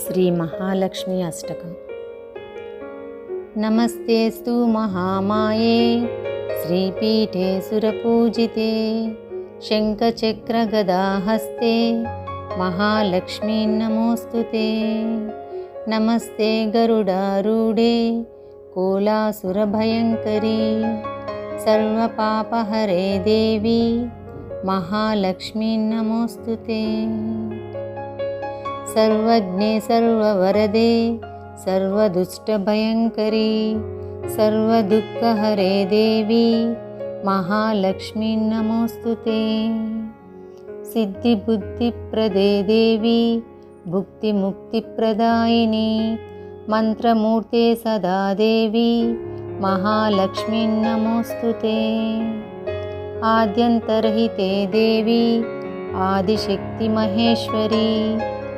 श्रीमहालक्ष्मी अष्टकम् नमस्तेऽस्तु महामाये श्रीपीठे सुरपूजिते शङ्खचक्रगदाहस्ते महालक्ष्मी नमोऽस्तु ते नमस्ते गरुडारूढे कोलासुरभयङ्करी सर्वपापहरे देवी महालक्ष्मी नमोऽस्तु ते सर्वज्ञे सर्ववरदे सर्वदुष्टभयङ्करी सर्वदुःखहरे देवी महालक्ष्मी नमोऽस्तु ते। सिद्धिबुद्धिप्रदे देवी भुक्तिमुक्तिप्रदायिनी मन्त्रमूर्ते सदा देवी महालक्ष्मी नमोऽस्तु ते। आद्यन्तर्हिते देवी आदिशक्तिमहेश्वरी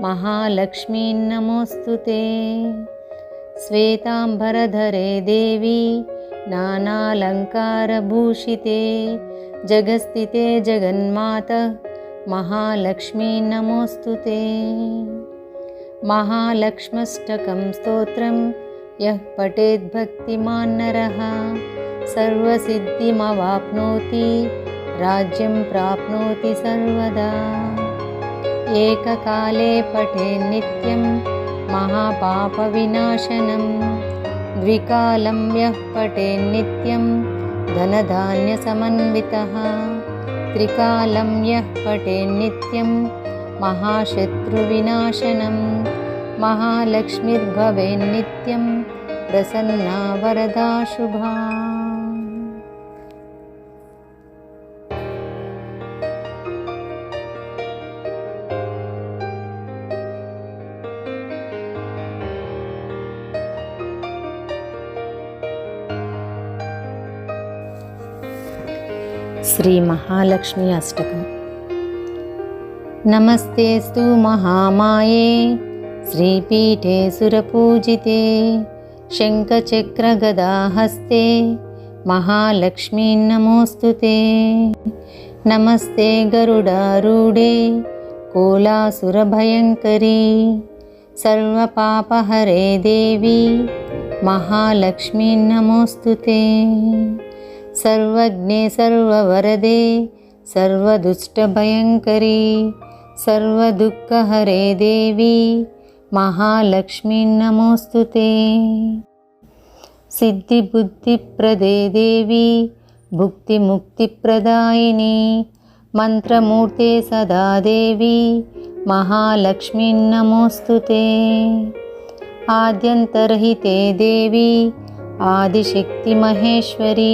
महालक्ष्मी नमोऽस्तु ते। श्वेताम्बरधरे देवी नानालङ्कारभूषिते। जगस्थिते जगन्मातः महालक्ष्मी नमोऽस्तु ते। महालक्ष्मष्टकं स्तोत्रं यः पठेद्भक्तिमान्नरः सर्वसिद्धिमवाप्नोति राज्यं प्राप्नोति सर्वदा एककाले पठे नित्यं महापापविनाशनं। द्विकालं यः पठे नित्यं धनधान्यसमन्वितः। त्रिकालं यः पठे नित्यं महाशत्रुविनाशनं। महालक्ष्मीर्भवेन्नित्यं प्रसन्ना वरदा शुभा శ్రీ మహాలక్ష్మి అష్టకం. నమస్తేస్తు మహామాయే శ్రీపీఠే సురపూజితే శంఖచక్రగదాహస్తే మహాలక్ష్మీ నమోస్తు నమస్తే గరుడారూఢే కోలాసురభయంకరీ సర్వపాపహరే దేవి మహాలక్ష్మీ నమోస్తు सर्वज्ञे सर्ववरदे सर्वदुष्टभयङ्करी सर्वदुःखहरे देवी महालक्ष्मी नमोऽस्तु ते सिद्धिबुद्धिप्रदे देवी भुक्तिमुक्तिप्रदायिनी मन्त्रमूर्ते सदा देवी महालक्ष्मी नमोऽस्तु ते आद्यन्तर्हिते देवी आदिशक्तिमहेश्वरी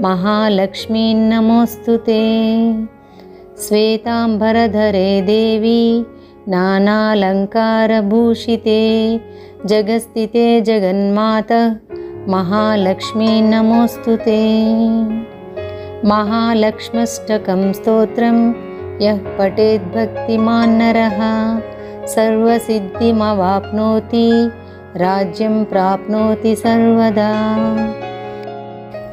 महालक्ष्मी नमोऽस्तु ते। श्वेताम्बरधरे देवी नानालङ्कारभूषिते। जगस्थिते जगन्मातः महालक्ष्मी नमोऽस्तु ते। महालक्ष्मष्टकं स्तोत्रं यः पठेद्भक्तिमान्नरः सर्वसिद्धिमवाप्नोति राज्यं प्राप्नोति सर्वदा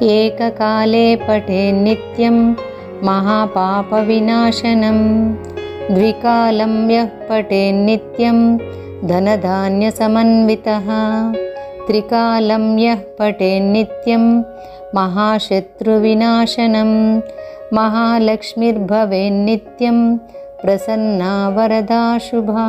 एककाले पठे नित्यं महापापविनाशनं। द्विकालं यः पठे नित्यं धनधान्यसमन्वितः। त्रिकालं यः पठे नित्यं महाशत्रुविनाशनं। महालक्ष्मीर्भवेन्नित्यं प्रसन्ना वरदा शुभा